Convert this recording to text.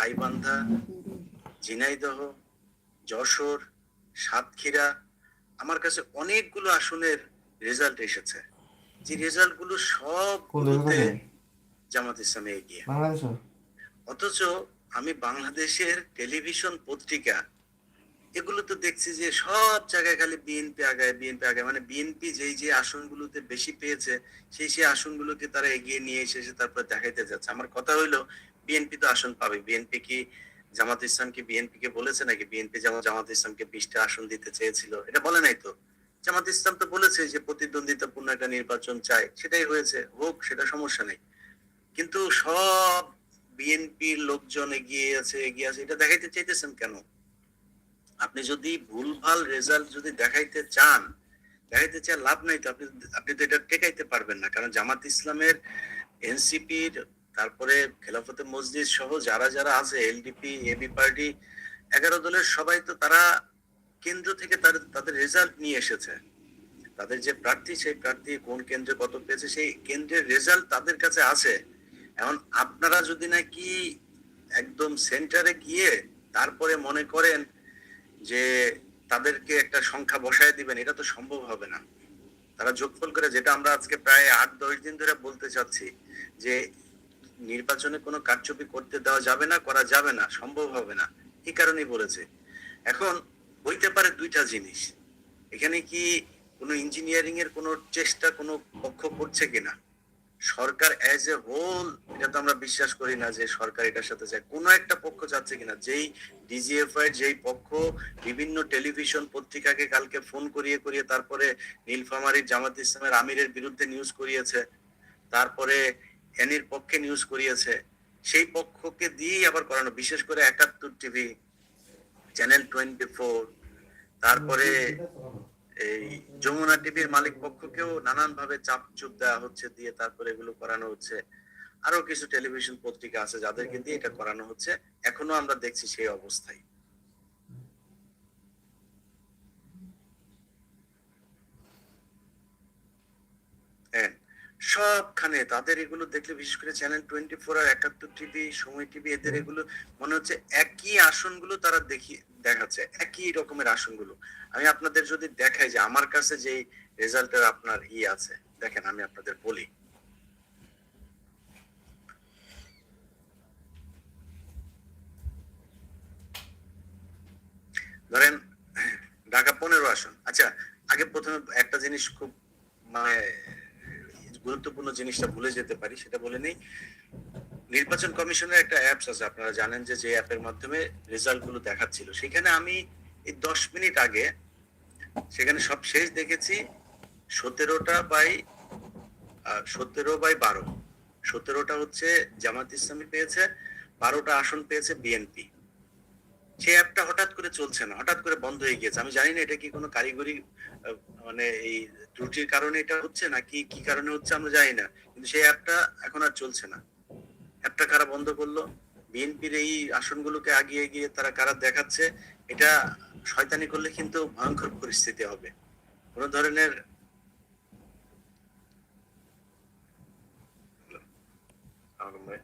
গাইবান্ধা ঝিনাইদহ যশোর সাতক্ষীরা আমার কাছে অনেকগুলো আসনের রেজাল্ট এসেছে। যে রেজাল্টগুলো সব জামাত ইসলামে এগিয়ে। অথচ আমি বাংলাদেশের টেলিভিশন পত্রিকা এগুলো তো দেখছি যে সব জায়গায় খালি বিএনপি আগায় বিএনপি আগায়। মানে বিএনপি যেই যে আসনগুলোতে বেশি পেয়েছে, সেই সেই আসনগুলোকে তারা এগিয়ে নিয়ে এসে এসে তারপর দেখাইতে যাচ্ছে। আমার কথা হইল বিএনপি তো আসন পাবে। বিএনপি কি জামাত ইসলাম কি বিএনপি কে বলেছে নাকি বিএনপি যেমন জামাত ইসলামকে বিশটা আসন দিতে চেয়েছিল? এটা বলে নাই তো? জামাত ইসলাম তো বলেছে যে প্রতিদ্বন্দ্বিতাপূর্ণ একটা নির্বাচন চাই। সেটাই হয়েছে। হোক, সেটা সমস্যা নেই। কিন্তু সব বিএনপির লোকজন এগিয়ে আছে এগিয়ে আছে। এটা দেখাইতে চাইতেছেন কেন? আপনি যদি ভুলভাল রেজাল্ট যদি দেখাইতে চান দেখাইতে চান লাভ নাই তো আপনি আপনি তো এটা টেকাইতে পারবেন না। কারণ জামাত ইসলামের এনসিপির, তারপরে খেলাফতে মসজিদ সহ যারা যারা আছে, এলডিপি, এবি পার্টি, এগারো দলের সবাই তো তারা কেন্দ্র থেকে তাদের রেজাল্ট নিয়ে এসেছে। তাদের যে প্রার্থী, সেই প্রার্থী কোন কেন্দ্রে কত পেয়েছে, সেই কেন্দ্রের রেজাল্ট তাদের কাছে আছে। এখন আপনারা যদি নাকি একদম সেন্টারে গিয়ে তারপরে মনে করেন যে তাদেরকে একটা সংখ্যা বসায় দিবেন, এটা তো সম্ভব হবে না। তারা যোগফল করে, যেটা আমরা আজকে প্রায় আট, দশ দিন ধরে বলতে চাচ্ছি, যে নির্বাচনে কোনো কারচুপি করতে দেওয়া যাবে না, করা যাবে না, সম্ভব হবে না। এই কারণেই বলেছে। এখন হইতে পারে দুইটা জিনিস। এখানে কি কোনো ইঞ্জিনিয়ারিং এর কোনো চেষ্টা কোনো পক্ষ করছে কিনা? সরকার এজ এ হোল এটা তো আমরা বিশ্বাস করি না যে সরকার এটার সাথে যায়। কোনো একটা পক্ষ যাচ্ছে কিনা, যেই ডিজিএফআই যেই পক্ষ বিভিন্ন টেলিভিশন পত্রিকাকে কালকে ফোন করিয়ে করিয়ে তারপরে নীলফামারীর জামাত ইসলামের আমিরের বিরুদ্ধে নিউজ করিয়েছে, তারপরে এনির পক্ষে নিউজ করিয়েছে, সেই পক্ষকে দিয়েই আবার করানো, বিশেষ করে একাত্তর টিভি চ্যানেল টোয়েন্টি ফোর তারপরে এই যমুনা টিভির মালিক পক্ষকেও নানান ভাবে চাপ চুপ দেওয়া হচ্ছে, দিয়ে তারপরে এগুলো করানো হচ্ছে। আরও কিছু টেলিভিশন পত্রিকা আছে যাদেরকে দিয়ে এটা করানো হচ্ছে। এখনও আমরা দেখছি সেই অবস্থায় হ্যাঁ সবখানে তাদের এগুলো দেখলে বিশেষ করে চ্যানেল টোয়েন্টি ফোর আর একাত্তর টিভি সময় টিভি এদের এগুলো মনে হচ্ছে একই আসনগুলো তারা দেখি দেখাচ্ছে একই রকমের আসনগুলো। আমি আপনাদের যদি দেখাই যে আমার কাছে যে রেজাল্টের আপনার ই আছে দেখেন আমি আপনাদের বলি। ধরেন ঢাকা পনেরো আসন। আচ্ছা আগে প্রথমে একটা জিনিস খুব মানে গুরুত্বপূর্ণ জিনিসটা ভুলে যেতে পারি, সেটা বলে নেই। নির্বাচন কমিশনের একটা অ্যাপস আছে, আপনারা জানেন যে যে অ্যাপের মাধ্যমে রেজাল্টগুলো দেখাচ্ছিল। সেখানে আমি এই দশ মিনিট আগে সেখানে সব শেষ দেখেছি, সতেরোটা বাই সতেরো বাই বারো। সতেরোটা হচ্ছে জামাত ইসলামী পেয়েছে, বারোটা আসন পেয়েছে বিএনপি। সেই অ্যাপটা হঠাৎ করে চলছে না, হঠাৎ করে বন্ধ হয়ে গিয়েছে। আমি জানি না এটা কি কোনো কারিগরি মানে এই ত্রুটির কারণে এটা হচ্ছে না কি কি কারণে হচ্ছে আমরা জানি না, কিন্তু সেই অ্যাপটা এখন আর চলছে না। অ্যাপটা কারা বন্ধ করল? বিএনপির এই আসনগুলোকে আগিয়ে গিয়ে তারা কারা দেখাচ্ছে, এটা শয়তানি করলে কিন্তু ভয়ঙ্কর পরিস্থিতি হবে। কোন ধরনের ভাই।